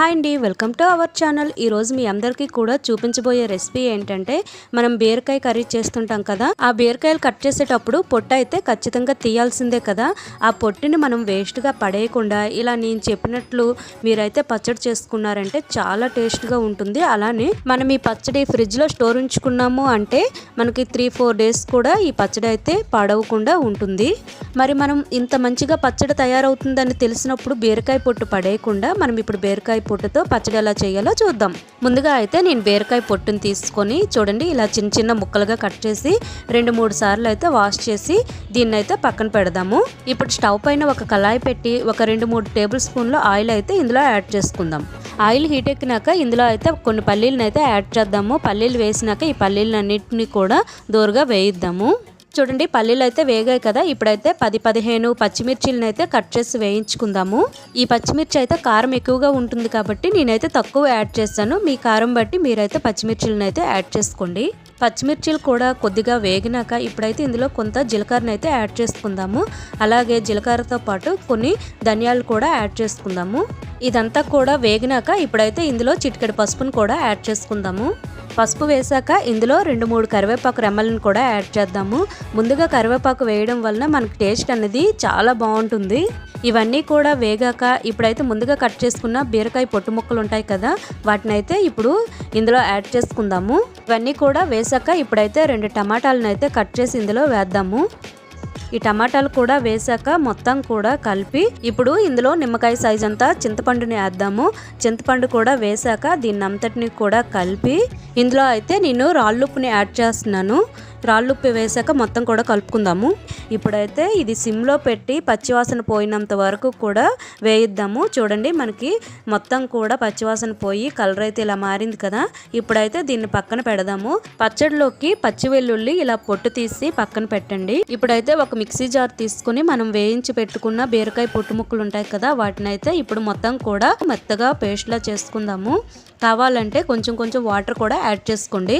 Hi అండి welcome to our channel. ఈరోజు మీ అందరికీ కూడా చూపించబోయే రెసిపీ ఏంటంటే మనం బీరకాయ కర్రీ చేస్తుంటాం కదా ఆ బీరకాయలు కట్ చేసేటప్పుడు పొట్టు అయితే ఖచ్చితంగా తీయాల్సిందే కదా. ఆ పొట్టుని మనం వేస్ట్గా పడేయకుండా ఇలా నేను చెప్పినట్లు మీరైతే పచ్చడి చేసుకున్నారంటే చాలా టేస్ట్గా ఉంటుంది. అలానే మనం ఈ పచ్చడి ఫ్రిడ్జ్లో స్టోర్ ఉంచుకున్నాము అంటే మనకి త్రీ ఫోర్ డేస్ కూడా ఈ పచ్చడి అయితే పాడవకుండా ఉంటుంది. మరి మనం ఇంత మంచిగా పచ్చడి తయారవుతుందని తెలిసినప్పుడు బీరకాయ పొట్టు పడేయకుండా మనం ఇప్పుడు బీరకాయ పొట్టుతో పచ్చడి ఎలా చేయాలో చూద్దాం. ముందుగా అయితే నేను బీరకాయ పొట్టును తీసుకొని చూడండి ఇలా చిన్న చిన్న ముక్కలుగా కట్ చేసి రెండు మూడు సార్లు అయితే వాష్ చేసి దీన్ని అయితే పక్కన పెడదాము. ఇప్పుడు స్టవ్ పైన ఒక కళాయి పెట్టి ఒక రెండు మూడు టేబుల్ స్పూన్ల ఆయిల్ అయితే ఇందులో యాడ్ చేసుకుందాం. ఆయిల్ హీట్ ఎక్కినాక ఇందులో అయితే కొన్ని పల్లీలను అయితే యాడ్ చేద్దాము. పల్లీలు వేసినాక ఈ పల్లీలన్నింటినీ కూడా దూరగా వేయిద్దాము. చూడండి పల్లీలు అయితే వేగాయి కదా. ఇప్పుడైతే పది పదిహేను పచ్చిమిర్చిలను అయితే కట్ చేసి వేయించుకుందాము. ఈ పచ్చిమిర్చి అయితే కారం ఎక్కువగా ఉంటుంది కాబట్టి నేనైతే తక్కువ యాడ్ చేస్తాను. మీ కారం బట్టి మీరైతే పచ్చిమిర్చిలను అయితే యాడ్ చేసుకోండి. పచ్చిమిర్చిలు కూడా కొద్దిగా వేగినాక ఇప్పుడైతే ఇందులో కొంత జీలకర్రను అయితే యాడ్ చేసుకుందాము. అలాగే జీలకర్రతో పాటు కొన్ని ధనియాలు కూడా యాడ్ చేసుకుందాము. ఇదంతా కూడా వేగినాక ఇప్పుడైతే ఇందులో చిటికెడు పసుపును కూడా యాడ్ చేసుకుందాము. పసుపు వేసాక ఇందులో రెండు మూడు కరివేపాకు రెమ్మలను కూడా యాడ్ చేద్దాము. ముందుగా కరివేపాకు వేయడం వలన మనకి టేస్ట్ అనేది చాలా బాగుంటుంది. ఇవన్నీ కూడా వేగాక ఇప్పుడైతే ముందుగా కట్ చేసుకున్న బీరకాయ పొట్టు ముక్కలు ఉంటాయి కదా వాటిని అయితే ఇప్పుడు ఇందులో యాడ్ చేసుకుందాము. ఇవన్నీ కూడా వేసాక ఇప్పుడైతే రెండు టమాటాలను అయితే కట్ చేసి ఇందులో వేద్దాము. ఈ టమాటాలు కూడా వేసాక మొత్తం కూడా కలిపి ఇప్పుడు ఇందులో నిమ్మకాయ సైజ్ అంతా చింతపండుని వేద్దాము చింతపండు కూడా వేసాక దీన్ని అంతటిని కూడా కలిపి ఇందులో అయితే నేను రాళ్ళుప్పుని యాడ్ చేస్తున్నాను. రాళ్ళుప్పు వేసాక మొత్తం కూడా కలుపుకుందాము. ఇప్పుడైతే ఇది సిమ్లో పెట్టి పచ్చివాసన పోయినంత వరకు కూడా వేయిద్దాము. చూడండి మనకి మొత్తం కూడా పచ్చివాసన పోయి కలర్ అయితే ఇలా మారింది కదా. ఇప్పుడైతే దీన్ని పక్కన పెడదాము. పచ్చడిలోకి పచ్చి వెల్లుల్లి ఇలా పొట్టు తీసి పక్కన పెట్టండి. ఇప్పుడైతే ఒక మిక్సీ జార్ తీసుకుని మనం వేయించి పెట్టుకున్న బీరకాయ పొట్టు ముక్కలు ఉంటాయి కదా వాటిని అయితే ఇప్పుడు మొత్తం కూడా మెత్తగా పేస్ట్లా చేసుకుందాము. కావాలంటే కొంచెం కొంచెం వాటర్ కూడా యాడ్ చేసుకోండి.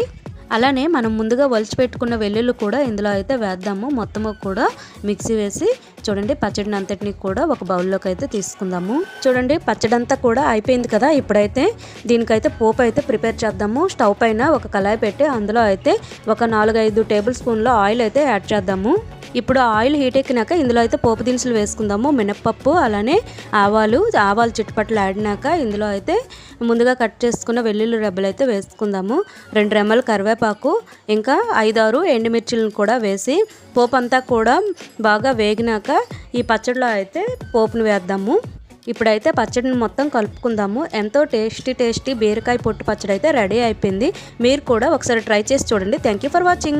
అలానే మనం ముందుగా వలిచి పెట్టుకున్న వెల్లుల్లి కూడా ఇందులో అయితే వేద్దాము. మొత్తము కూడా మిక్సీ వేసి చూడండి పచ్చడిని అంతటిని కూడా ఒక బౌల్లోకి అయితే తీసుకుందాము. చూడండి పచ్చడి అంతా కూడా అయిపోయింది కదా. ఇప్పుడైతే దీనికైతే పోపు అయితే ప్రిపేర్ చేద్దాము. స్టవ్ పైన ఒక కళాయి పెట్టి అందులో అయితే ఒక నాలుగైదు టేబుల్ స్పూన్ల ఆయిల్ అయితే యాడ్ చేద్దాము. ఇప్పుడు ఆయిల్ హీట్ ఎక్కినాక ఇందులో అయితే పోపు దినుసులు వేసుకుందాము మినప్పప్పు అలానే ఆవాలు ఆవాలు చుట్టుపట్లు ఆడినాక ఇందులో అయితే ముందుగా కట్ చేసుకున్న వెల్లుల్లి రెబ్బలు అయితే వేసుకుందాము. రెండు రెమ్మలు కరివేపాకు ఇంకా ఐదారు ఎండుమిర్చిలను కూడా వేసి పోపు అంతా కూడా బాగా వేగినాక ఈ పచ్చడిలో అయితే పోపును వేద్దాము. ఇప్పుడైతే పచ్చడిని మొత్తం కలుపుకుందాము. ఎంతో టేస్టీ టేస్టీ బీరకాయ పొట్టు పచ్చడి అయితే రెడీ అయిపోయింది. మీరు కూడా ఒకసారి ట్రై చేసి చూడండి. Thank you for watching